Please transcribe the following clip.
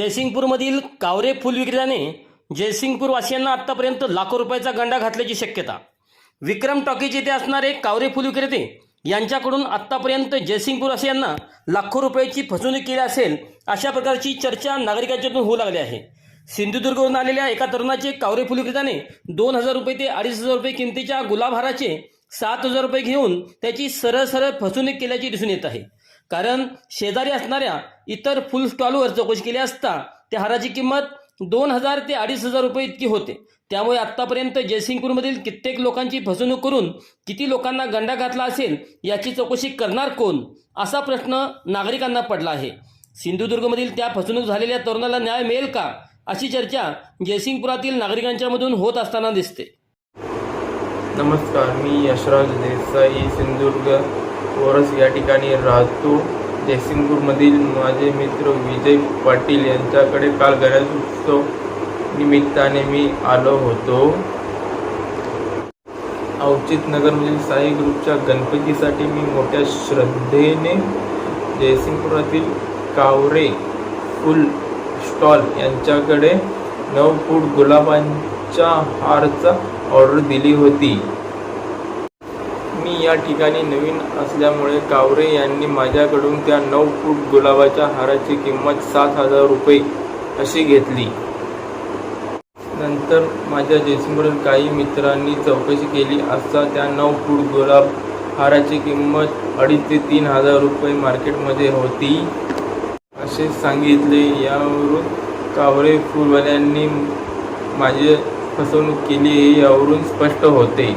जयसिंगपूरमधील कावरे फुल विक्रेत्याने जयसिंगपूर वासियांना आत्तापर्यंत लाखो रुपयाचा गंडा घातल्याची शक्यता. विक्रम टॉकीज येथे असणारे कावरे फुल विक्रेते यांच्याकडून आत्तापर्यंत जयसिंगपूर वासियांना लाखो रुपयाची फसवणूक केली असेल अशा प्रकारची चर्चा नागरिकांच्यातून होऊ लागली आहे. सिंधुदुर्गवरून आलेल्या एका तरुणाचे कावरे फुल विक्रेत्याने दोन हजार रुपये ते अडीच हजार रुपये किमतीच्या गुलाबहाराचे सात हजार रुपये घेऊन त्याची सरळ सरळ फसवणूक केल्याची दिसून येत आहे. कारण शेजारी असणाऱ्या इतर फुल स्टॉलवर चौकशी केली असता त्या हाराची किंमत दोन हजार ते अडीच हजार रुपये इतकी होते. त्यामुळे आत्तापर्यंत जयसिंगपूरमधील कित्येक लोकांची फसवणूक करून किती लोकांना गंडा घातला असेल याची चौकशी करणार कोण? असा प्रश्न नागरिकांना पडला आहे. सिंधुदुर्गमधील त्या फसवणूक झालेल्या तरुणाला न्याय मिळेल का? अशी चर्चा जयसिंगपुरातील नागरिकांच्या मधून होत असताना दिसते. नमस्कार मी यशराज देसाई सिंधुदुर्ग. वरस या ठिकाणी राहतो. जयसिंगपूरमधील माझे मित्र विजय पाटील यांच्याकडे काल गणेश उत्सव निमित्ताने मी आलो होतो. अवचित नगरमधील साई ग्रुपच्या गणपतीसाठी मी मोठ्या श्रद्धेने जयसिंगपुरातील कावरे फुल स्टॉल यांच्याकडे नऊ फूट गुलाबांच्या हारचा ऑर्डर दिली होती. मी या ठिकाणी नवीन असल्यामुळे कावरे यांनी माझ्याकडून त्या नऊ फूट गुलाबाच्या हाराची किंमत सात हजार रुपये अशी घेतली. नंतर माझ्या जेसमोरील काही मित्रांनी चौकशी केली. असता त्या नऊ फूट गुलाब हाराची किंमत अडीच ते तीन हजार रुपये मार्केटमध्ये होती. असे सांगितले. यावरून कावरे फुलवाल्यांनी माझी फसवणूक केली हे यावरून स्पष्ट होते.